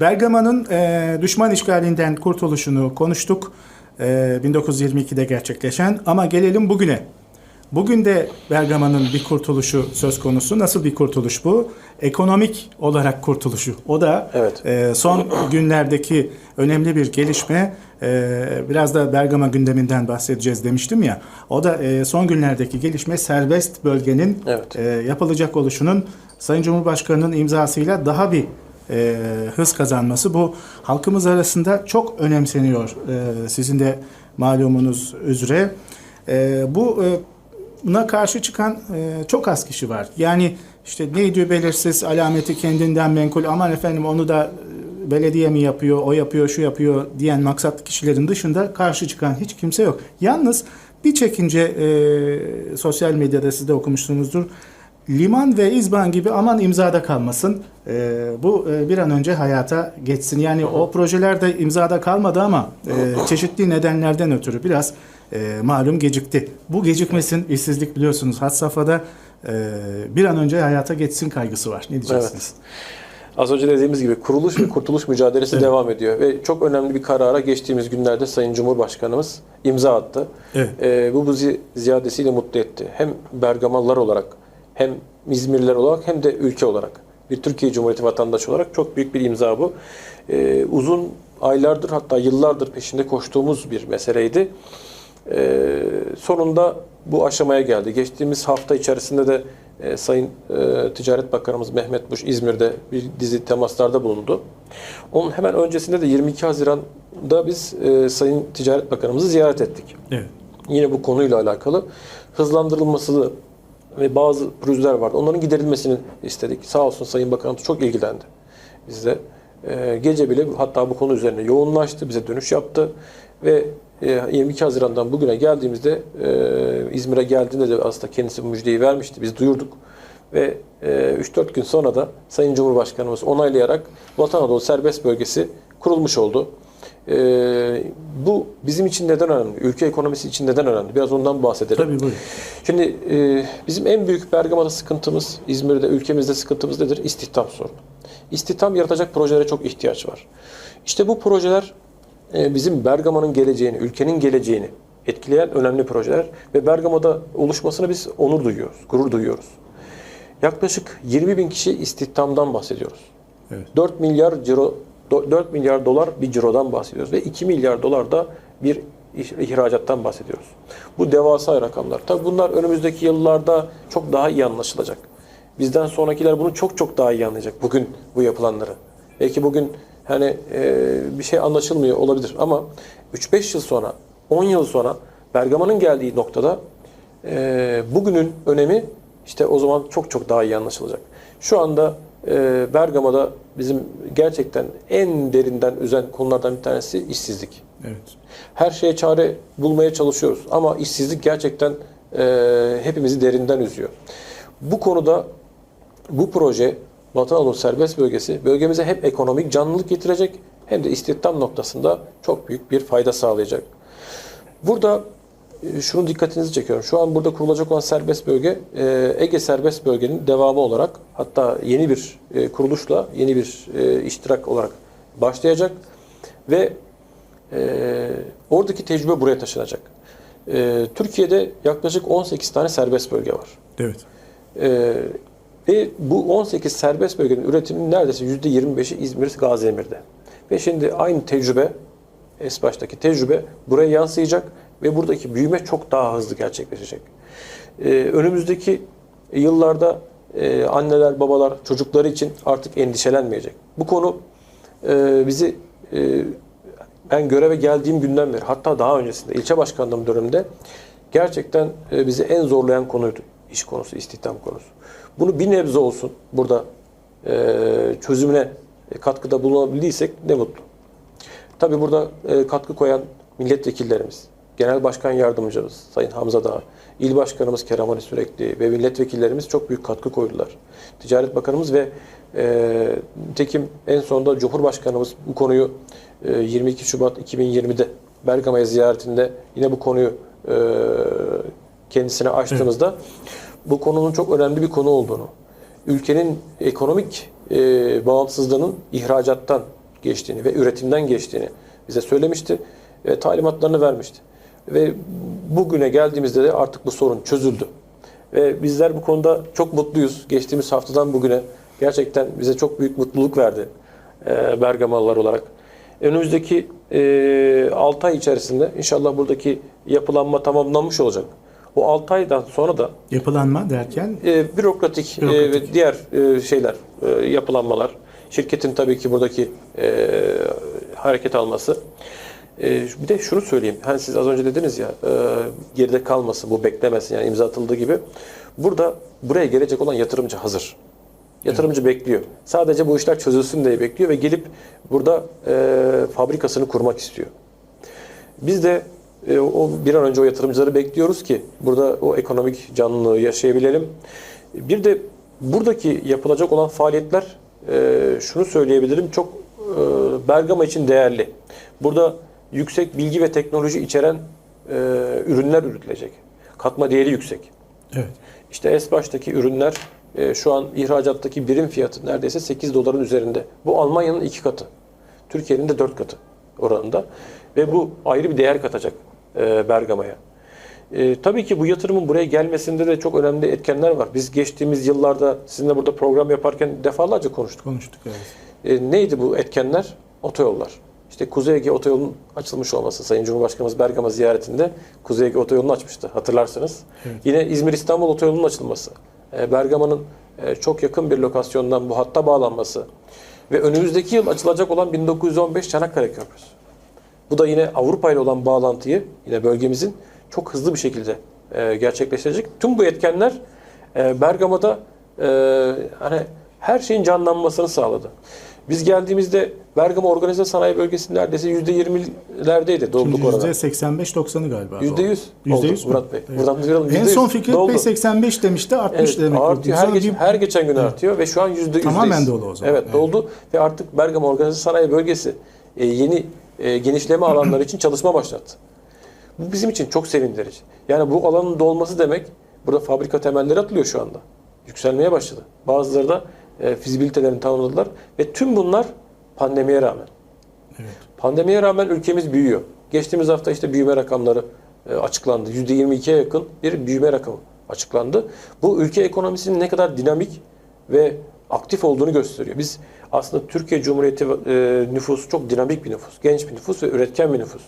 Bergama'nın e, düşman işgalinden kurtuluşunu konuştuk. E, 1922'de gerçekleşen ama gelelim bugüne. Bugün de Bergama'nın bir kurtuluşu söz konusu. Nasıl bir kurtuluş bu? Ekonomik olarak kurtuluşu. O da Evet. e, son günlerdeki önemli bir gelişme. E, biraz da Bergama gündeminden bahsedeceğiz demiştim ya. O da e, son günlerdeki gelişme serbest bölgenin Evet. e, yapılacak oluşunun Sayın Cumhurbaşkanı'nın imzasıyla daha bir e, hız kazanması. Bu halkımız arasında çok önemseniyor. E, sizin de malumunuz üzere. E, bu e, buna karşı çıkan e, çok az kişi var. Yani işte ne diyor belirsiz, alameti kendinden menkul, aman efendim onu da e, belediye mi yapıyor, o yapıyor, şu yapıyor diyen maksatlı kişilerin dışında karşı çıkan hiç kimse yok. Yalnız bir çekince e, sosyal medyada siz de okumuşsunuzdur. Liman ve İzban gibi aman imzada kalmasın. E, bu e, bir an önce hayata geçsin. Yani o projeler de imzada kalmadı ama e, çeşitli nedenlerden ötürü biraz e, malum gecikti. Bu gecikmesin, işsizlik biliyorsunuz had safhada e, bir an önce hayata geçsin kaygısı var. Ne diyeceksiniz? Az önce dediğimiz gibi kuruluş ve kurtuluş mücadelesi Evet. devam ediyor ve çok önemli bir karara geçtiğimiz günlerde Sayın Cumhurbaşkanımız imza attı. Evet. Ee, bu bizi ziyadesiyle mutlu etti. Hem Bergamalılar olarak hem İzmirliler olarak hem de ülke olarak bir Türkiye Cumhuriyeti vatandaşı olarak çok büyük bir imza bu. Ee, uzun aylardır hatta yıllardır peşinde koştuğumuz bir meseleydi. Ee, sonunda bu aşamaya geldi. Geçtiğimiz hafta içerisinde de e, Sayın e, Ticaret Bakanımız Mehmet Buş İzmir'de bir dizi temaslarda bulundu. Onun hemen öncesinde de 22 Haziran'da biz e, Sayın Ticaret Bakanımızı ziyaret ettik. Evet. Yine bu konuyla alakalı hızlandırılması ve bazı pürüzler vardı. Onların giderilmesini istedik. Sağ olsun Sayın Bakanımız çok ilgilendi bizde. Ee, gece bile hatta bu konu üzerine yoğunlaştı, bize dönüş yaptı ve e, 22 Haziran'dan bugüne geldiğimizde e, İzmir'e geldiğinde de aslında kendisi bu müjdeyi vermişti. Biz duyurduk ve e, 3-4 gün sonra da Sayın Cumhurbaşkanımız onaylayarak Vatan Anadolu Serbest Bölgesi kurulmuş oldu. Ee, bu bizim için neden önemli? Ülke ekonomisi için neden önemli? Biraz ondan bahsedelim. Tabii buyurun. Şimdi e, bizim en büyük Bergama'da sıkıntımız, İzmir'de, ülkemizde sıkıntımız nedir? İstihdam sorunu. İstihdam yaratacak projelere çok ihtiyaç var. İşte bu projeler e, bizim Bergama'nın geleceğini, ülkenin geleceğini etkileyen önemli projeler ve Bergama'da oluşmasına biz onur duyuyoruz, gurur duyuyoruz. Yaklaşık 20 bin kişi istihdamdan bahsediyoruz. Evet. 4 milyar ciro 4 milyar dolar bir cirodan bahsediyoruz ve 2 milyar dolar da bir ihracattan bahsediyoruz. Bu devasa rakamlar. Tabii bunlar önümüzdeki yıllarda çok daha iyi anlaşılacak. Bizden sonrakiler bunu çok çok daha iyi anlayacak bugün bu yapılanları. Belki bugün hani e, bir şey anlaşılmıyor olabilir ama 3-5 yıl sonra, 10 yıl sonra Bergama'nın geldiği noktada e, bugünün önemi işte o zaman çok çok daha iyi anlaşılacak. Şu anda e, Bergama'da bizim gerçekten en derinden üzen konulardan bir tanesi işsizlik. Evet. Her şeye çare bulmaya çalışıyoruz ama işsizlik gerçekten e, hepimizi derinden üzüyor. Bu konuda bu proje Batı Anadolu Serbest Bölgesi bölgemize hem ekonomik canlılık getirecek hem de istihdam noktasında çok büyük bir fayda sağlayacak. Burada şunu dikkatinizi çekiyorum. Şu an burada kurulacak olan serbest bölge e, Ege Serbest Bölge'nin devamı olarak hatta yeni bir e, kuruluşla yeni bir e, iştirak olarak başlayacak ve oradaki tecrübe buraya taşınacak. Türkiye'de yaklaşık 18 tane serbest bölge var. Evet. Ee, ve bu 18 serbest bölgenin üretiminin neredeyse %25'i İzmir, Gaziemir'de. Ve şimdi aynı tecrübe, Esbaş'taki tecrübe buraya yansıyacak ve buradaki büyüme çok daha hızlı gerçekleşecek. Ee, önümüzdeki yıllarda e, anneler, babalar çocukları için artık endişelenmeyecek. Bu konu e, bizi e, ben göreve geldiğim günden beri hatta daha öncesinde ilçe başkanlığım döneminde gerçekten e, bizi en zorlayan konuydu. iş konusu, istihdam konusu. Bunu bir nebze olsun burada e, çözümüne katkıda bulunabildiysek ne mutlu. Tabii burada e, katkı koyan milletvekillerimiz, genel başkan yardımcımız Sayın Hamza Dağ, il başkanımız Kerem Ali Sürekli ve milletvekillerimiz çok büyük katkı koydular. Ticaret Bakanımız ve e, nitekim en sonunda Cumhurbaşkanımız bu konuyu e, 22 Şubat 2020'de Bergama'ya ziyaretinde yine bu konuyu e, kendisine açtığımızda bu konunun çok önemli bir konu olduğunu, ülkenin ekonomik e, bağımsızlığının ihracattan geçtiğini ve üretimden geçtiğini bize söylemişti. Ve talimatlarını vermişti. Ve bugüne geldiğimizde de artık bu sorun çözüldü. Ve bizler bu konuda çok mutluyuz. Geçtiğimiz haftadan bugüne gerçekten bize çok büyük mutluluk verdi e, Bergamalılar olarak. Önümüzdeki e, 6 ay içerisinde inşallah buradaki yapılanma tamamlanmış olacak. O 6 aydan sonra da Yapılanma derken e, bürokratik, e, Bürokratik. ve diğer e, şeyler, e, yapılanmalar, şirketin tabii ki buradaki e, hareket alması. E, bir de şunu söyleyeyim. Hani siz az önce dediniz ya e, geride kalmasın, bu beklemesin yani imza atıldığı gibi. Burada buraya gelecek olan yatırımcı hazır. Yatırımcı bekliyor. Sadece bu işler çözülsün diye bekliyor ve gelip burada e, fabrikasını kurmak istiyor. Biz de e, o bir an önce o yatırımcıları bekliyoruz ki burada o ekonomik canlılığı yaşayabilelim. Bir de buradaki yapılacak olan faaliyetler e, şunu söyleyebilirim çok e, Bergama için değerli. Burada yüksek bilgi ve teknoloji içeren e, ürünler üretilecek. Katma değeri yüksek. evet. İşte Esbaş'taki ürünler e, şu an ihracattaki birim fiyatı neredeyse 8 doların üzerinde. Bu Almanya'nın iki katı. Türkiye'nin de 4 katı oranında. Ve bu ayrı bir değer katacak e, Bergama'ya. E, tabii ki bu yatırımın buraya gelmesinde de çok önemli etkenler var. Biz geçtiğimiz yıllarda sizinle burada program yaparken defalarca konuştuk. konuştuk evet. E, neydi bu etkenler? Otoyollar. İşte Kuzey Ege Otoyolu'nun açılmış olması. Sayın Cumhurbaşkanımız Bergama ziyaretinde Kuzey Ege Otoyolu'nu açmıştı hatırlarsınız. Evet. Yine İzmir-İstanbul Otoyolu'nun açılması. E, Bergama'nın e, çok yakın bir lokasyondan bu hatta bağlanması. Ve önümüzdeki yıl açılacak olan 1915 Çanakkale Köprüsü. Bu da yine Avrupa ile olan bağlantıyı yine bölgemizin çok hızlı bir şekilde e, gerçekleştirecek. Tüm bu etkenler Bergama'da hani her şeyin canlanmasını sağladı. Biz geldiğimizde Bergama Organize Sanayi Bölgesi neredeyse %20'lerdeydi dolduk Şimdi orada. %85-90'ı galiba. %100 %100 oldu mü? Murat Bey. Evet. Buradan duyuralım. En %100 son Fikret doldu. Bey 85 demişti 60 Evet, demek. artıyor. Her, geç, bir- her geçen gün artıyor ve şu an yüzde Tamamen yüzdeyiz. dolu o zaman. Evet, Evet. doldu ve artık Bergama Organize Sanayi Bölgesi e, yeni e, genişleme alanları için çalışma başlattı. Bu bizim için çok sevindirici. Yani bu alanın dolması demek burada fabrika temelleri atılıyor şu anda. Yükselmeye başladı. Bazıları da e, fizibilitelerini tamamladılar ve tüm bunlar pandemiye rağmen. Evet. Pandemiye rağmen ülkemiz büyüyor. Geçtiğimiz hafta işte büyüme rakamları e, açıklandı. %22'ye yakın bir büyüme rakamı açıklandı. Bu ülke ekonomisinin ne kadar dinamik ve aktif olduğunu gösteriyor. Biz aslında Türkiye Cumhuriyeti e, nüfusu çok dinamik bir nüfus, genç bir nüfus ve üretken bir nüfus.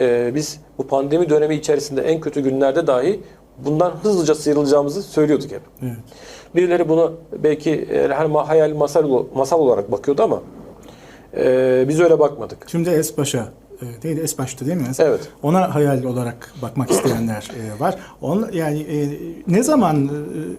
E, biz bu pandemi dönemi içerisinde en kötü günlerde dahi bundan hızlıca sıyrılacağımızı söylüyorduk hep. Evet. Birileri buna belki e, her hayal masal, masal olarak bakıyordu ama e, biz öyle bakmadık. Şimdi Esbaş'a e, değil Esbaş'tı değil mi? Evet. Ona hayal olarak bakmak isteyenler e, var. On, yani ne zaman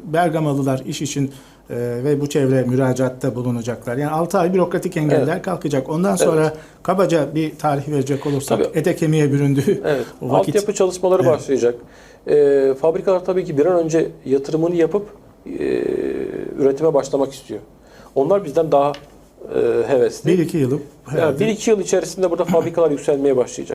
Bergamalılar iş için e, ve bu çevre müracaatta bulunacaklar? Yani 6 ay bürokratik engeller kalkacak. Ondan sonra kabaca bir tarih verecek olursak Tabii. ete kemiğe büründü. Evet. o vakit Altyapı çalışmaları Evet. başlayacak. Ee, fabrikalar tabii ki bir an önce yatırımını yapıp e, üretime başlamak istiyor. Onlar bizden daha e, hevesli. 1-2 yılı Yani bir iki yıl içerisinde burada fabrikalar yükselmeye başlayacak.